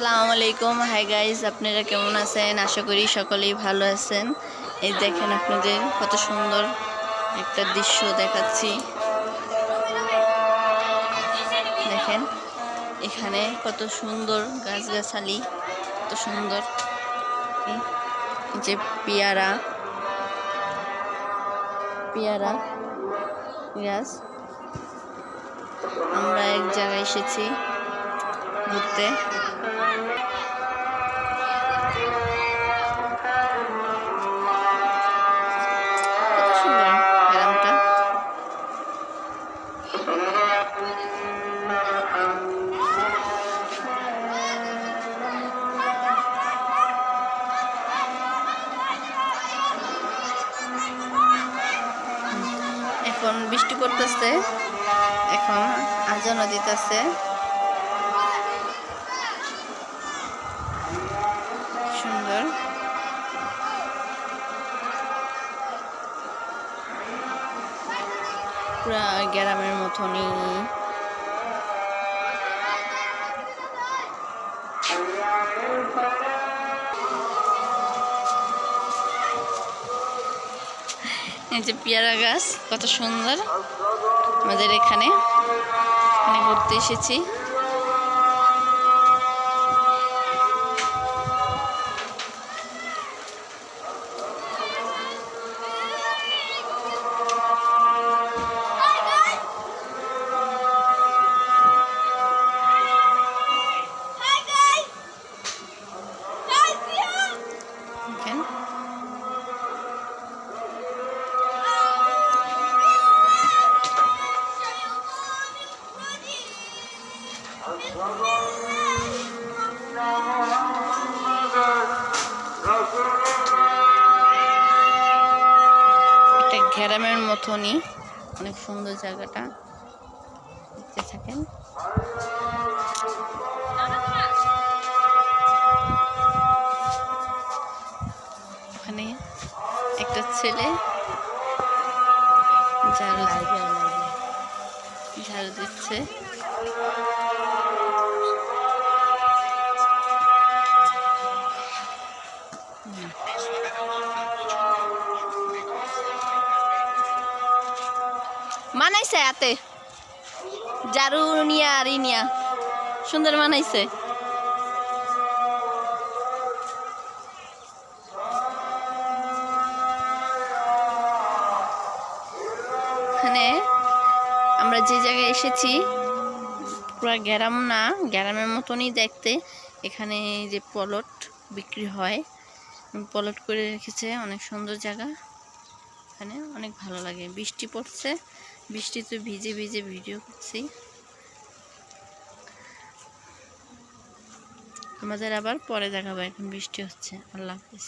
আসসালামু আলাইকুম। Hi guys আপনারা কেমন আছেন? আশা করি সকলেই ভালো আছেন। এই দেখেন আপনাদের কত সুন্দর একটা দৃশ্য দেখাচ্ছি। দেখেন, এখানে কত সুন্দর গাছগাছালি, কত সুন্দর। যে পেয়ারা পেয়ারা গাছ। আমরা এক জায়গায় এসেছি ঘুরতে। এখন বৃষ্টি পড়তেছে এখন আজানও দিতেছে। পুরা গ্রামের মতনই। এই যে পেয়ারা গাছ কত সুন্দর। আমাদের এখানে এখানে ঘুরতে এসেছি। গ্রামের মতনই অনেক সুন্দর জায়গাটা। দেখতে থাকেন। ওখানে একটা ছেলে ঝাড়ু ঝাড়ু দিচ্ছে। মানাইছে হাতে। ঝাড়ু নিয়া আর ই নিয়া। সুন্দর মানাইছে। এখানে আমরা যে জায়গায় এসেছি, পুরো গ্রাম না গ্রামের মতনই দেখতে। এখানে যে পলট বিক্রি হয়। পলট করে রেখেছে, অনেক সুন্দর জায়গা। এখানে, অনেক ভালো লাগে। বৃষ্টি পড়ছে, বৃষ্টি তো ভিজে ভিজে ভিডিও করছি। আমাদের আবার পরে দেখাবো, এখন বৃষ্টি হচ্ছে। আল্লাহ হাফিজ।